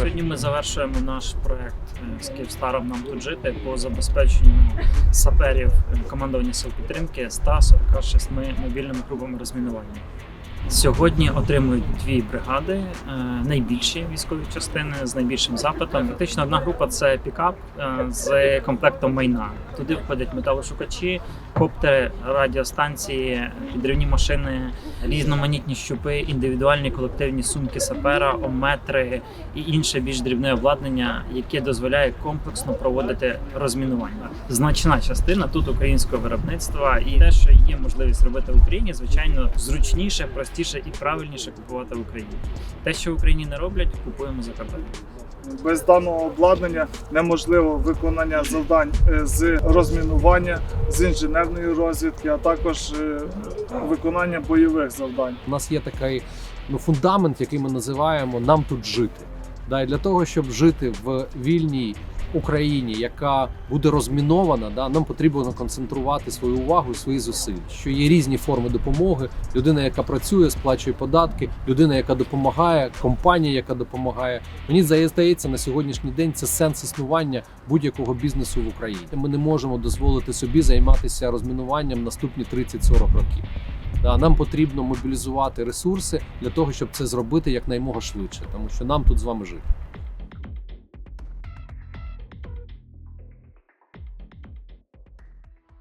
Сьогодні ми завершуємо наш проект е, з Київстаром нам тут жити по забезпеченню саперів е, командування сил підтримки 146 мобільними групами розмінування. Сьогодні отримують дві бригади, е, найбільші військові частини з найбільшим запитом. Фактично одна група це пікап е, з комплектом майна. Туди входять металошукачі, коптери, радіостанції, підривні машини, різноманітні щупи, індивідуальні колективні сумки сапера, ометри і інше більш дрібне обладнання, яке дозволяє комплексно проводити розмінування. Значна частина тут українського виробництва, і те, що є можливість робити в Україні, звичайно, зручніше, простіше і правильніше купувати в Україні. Те, що в Україні не роблять, купуємо за кордоном. Без даного обладнання неможливо виконання завдань е, з розмінування, з інженерної розвідки, а також е, виконання бойових завдань. У нас є такий ну, фундамент, який ми називаємо нам тут жити. Да, і для того, щоб жити в вільній Україні, яка буде розмінована, да, нам потрібно концентрувати свою увагу і свої зусилля. Що є різні форми допомоги. Людина, яка працює, сплачує податки, людина, яка допомагає, компанія, яка допомагає. Мені здається, на сьогоднішній день це сенс існування будь-якого бізнесу в Україні. Ми не можемо дозволити собі займатися розмінуванням наступні 30-40 років. Да, нам потрібно мобілізувати ресурси для того, щоб це зробити якнаймога швидше, тому що нам тут з вами жити.